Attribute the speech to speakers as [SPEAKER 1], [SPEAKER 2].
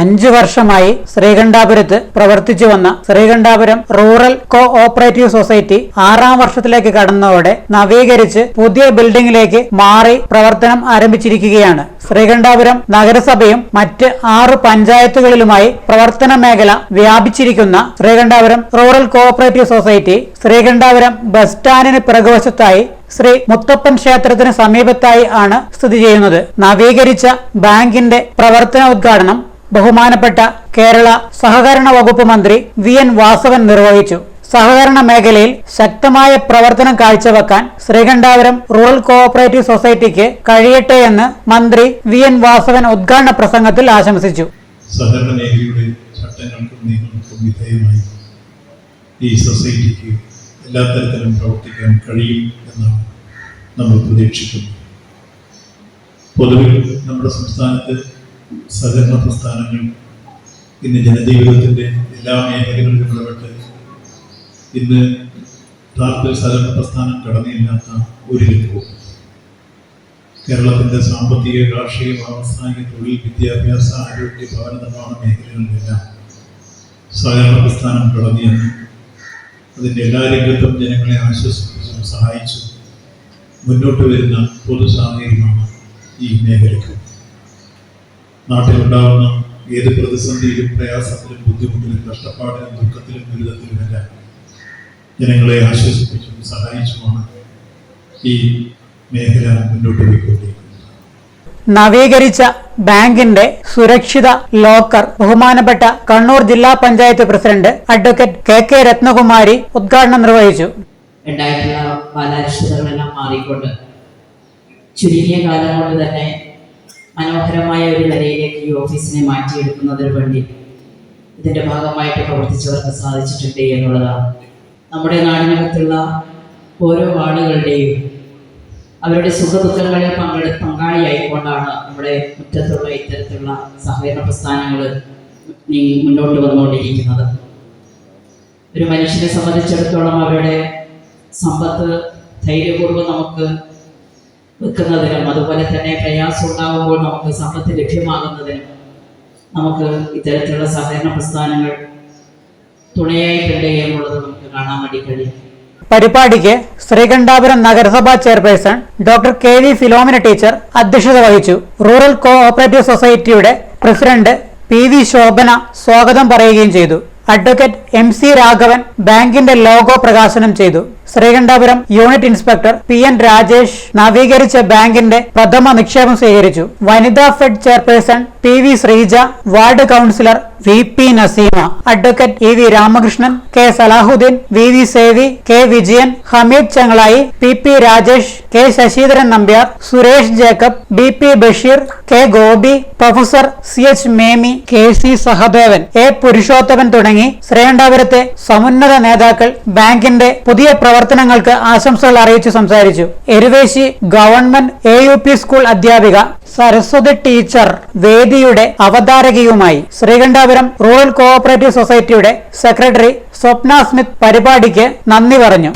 [SPEAKER 1] അഞ്ചു വർഷമായി ശ്രീകണ്ഠാപുരത്ത് പ്രവർത്തിച്ചു വന്ന Sreekandapuram rural cooperative society ആറാം വർഷത്തിലേക്ക് കടന്നതോടെ നവീകരിച്ച് പുതിയ ബിൽഡിംഗിലേക്ക് മാറി പ്രവർത്തനം ആരംഭിച്ചിരിക്കുകയാണ്. ശ്രീകണ്ഠാപുരം നഗരസഭയും മറ്റ് ആറ് പഞ്ചായത്തുകളിലുമായി പ്രവർത്തന മേഖല വ്യാപിച്ചിരിക്കുന്ന Sreekandapuram rural cooperative society Sreekandapuram bus സ്റ്റാൻഡിന് പിറകുവശത്തായി ശ്രീ മുത്തപ്പൻ ക്ഷേത്രത്തിന് സമീപത്തായി ആണ് സ്ഥിതി ചെയ്യുന്നത്. നവീകരിച്ച ബാങ്കിന്റെ പ്രവർത്തന ഉദ്ഘാടനം ബഹുമാനപ്പെട്ട കേരള സഹകരണ വകുപ്പ് മന്ത്രി വി എൻ വാസവൻ നിർവഹിച്ചു. സഹകരണ മേഖലയിൽ ശക്തമായ പ്രവർത്തനം കാഴ്ചവെക്കാൻ ശ്രീകണ്ഠാപുരം റൂറൽ കോഓപ്പറേറ്റീവ് സൊസൈറ്റിക്ക് കഴിയട്ടെ എന്ന് മന്ത്രി വി എൻ വാസവൻ ഉദ്ഘാടന പ്രസംഗത്തിൽ ആശംസിച്ചു.
[SPEAKER 2] സഹകരണ മേഖലയുടെ ചട്ടങ്ങൾക്കും നിയമങ്ങൾക്കും വിധേയമായി ഈ സൊസൈറ്റിക്ക് എല്ലാ തരത്തിലും പ്രവർത്തിക്കാൻ കഴിയും എന്നാണ് നമ്മൾ പ്രതീക്ഷിക്കുന്നത്. പൊതുവിൽ നമ്മുടെ സംസ്ഥാനത്ത് സഹകരണ പ്രസ്ഥാനങ്ങൾ ഇന്ന് ജനജീവിതത്തിന്റെ എല്ലാ മേഖലകളിലും ഇടപെട്ട് ഇന്ന് യഥാർത്ഥ സഹകരണ പ്രസ്ഥാനം കടന്നില്ലാത്ത ഒരു രംഗവും കേരളത്തിന്റെ സാമ്പത്തിക കാർഷിക വ്യാവസായിക തൊഴിൽ വിദ്യാഭ്യാസ ആരോഗ്യ ഭവന നിർമ്മാണ മേഖലകളിലെല്ലാം സഹകരണ പ്രസ്ഥാനം കടന്നിയെന്ന് അതിന്റെ എല്ലാ രംഗത്തും ജനങ്ങളെ ആശ്വസിപ്പിച്ചും സഹായിച്ചും മുന്നോട്ട് വരുന്ന പൊതു സാഹചര്യമാണ് ഈ മേഖലയ്ക്ക് നാട്ടിലുണ്ടാകുന്ന ഏത് പ്രതിസന്ധിയിലും പ്രയാസത്തിലും ബുദ്ധിമുട്ടിലും കഷ്ടപ്പാടിലും ദുഃഖത്തിലും ദുരിതത്തിലും എല്ലാം ജനങ്ങളെ ആശ്വസിപ്പിച്ചും സഹായിച്ചുമാണ് ഈ മേഖല മുന്നോട്ട് പോയിക്കൊണ്ടിരിക്കുന്നത്.
[SPEAKER 1] നവീകരിച്ച ബാങ്കിന്റെ സുരക്ഷിത ലോക്കർ ബഹുമാനപ്പെട്ട കണ്ണൂർ ജില്ലാ panchayat president advocate K K Rathnakumari ഉദ്ഘാടനം നിർവഹിച്ചു.
[SPEAKER 3] ഉണ്ടായിട്ടുള്ള ബാലാരിഷ്ടതകളെല്ലാം മാറിക്കൊണ്ട് ചുരുങ്ങിയ കാലം കൊണ്ട് തന്നെ മനോഹരമായ ഒരു നിലയിലേക്ക് ഈ ഓഫീസിനെ മാറ്റിയെടുക്കുന്നതിന് വേണ്ടി ഇതിന്റെ ഭാഗമായിട്ട് പ്രവർത്തിച്ചവർക്ക് സാധിച്ചിട്ടുണ്ട് എന്നുള്ളതാണ്. നമ്മുടെ നാടിനകത്തുള്ള ഓരോ ആളുകളുടെയും അവരുടെ സുഖദുഃഖങ്ങളിൽ പങ്കെടു പങ്കാളിയായിക്കൊണ്ടാണ് നമ്മുടെ മുറ്റത്തുള്ള ഇത്തരത്തിലുള്ള സഹകരണ പ്രസ്ഥാനങ്ങൾ മുന്നോട്ട് വന്നുകൊണ്ടിരിക്കുന്നത്. ഒരു മനുഷ്യനെ സംബന്ധിച്ചിടത്തോളം അവരുടെ സമ്പത്ത് ധൈര്യപൂർവം നമുക്ക് വെക്കുന്നതിനും അതുപോലെ തന്നെ പ്രയാസം ഉണ്ടാകുമ്പോൾ നമുക്ക് സമ്പത്ത് ലഭ്യമാകുന്നതിനും നമുക്ക് ഇത്തരത്തിലുള്ള സഹകരണ പ്രസ്ഥാനങ്ങൾ തുണയായിട്ടുണ്ട് എന്നുള്ളത് നമുക്ക് കാണാൻ വേണ്ടി കഴിയും.
[SPEAKER 1] പരിപാടിക്ക് ശ്രീകണ്ഠാപുരം നഗരസഭാ chairperson doctor K V Philomina teacher അധ്യക്ഷത വഹിച്ചു. റൂറൽ കോ ഓപ്പറേറ്റീവ് സൊസൈറ്റിയുടെ പ്രസിഡന്റ് പി വി ശോഭന സ്വാഗതം പറയുകയും ചെയ്തു. അഡ്വക്കേറ്റ് എം സി രാഘവൻ ബാങ്കിന്റെ ലോഗോ പ്രകാശനം ചെയ്തു. Sreekandapuram unit inspector P N Rajesh നവീകരിച്ച ബാങ്കിന്റെ പ്രഥമ നിക്ഷേപം സ്വീകരിച്ചു. Vanitha fed chairperson P V Sreeja ward councillor V P Naseema advocate E V Ramakrishnan K Salahuddin V V Sevi K Vijayan Hameed Chengalayi P P Rajesh K Sasidharan Nambiar Suresh Jacob B P Basheer K Gopi professor C H Memi K C Sahadevan A Purushothaman തുടങ്ങി. ശ്രീകണ്ഠാപുരത്തെ സമുന്നത നേതാക്കൾ ബാങ്കിന്റെ പുതിയ പ്രവർത്തനങ്ങൾക്ക് ആശംസകൾ അറിയിച്ചു സംസാരിച്ചു. Eruvessi government A U P school അധ്യാപിക സരസ്വതി ടീച്ചർ വേദിയുടെ അവതാരകയുമായി ശ്രീകണ്ഠാപുരം റൂറൽ കോഓപ്പറേറ്റീവ് സൊസൈറ്റിയുടെ സെക്രട്ടറി സ്വപ്ന സ്മിത്ത് പരിപാടിക്ക് നന്ദി പറഞ്ഞു.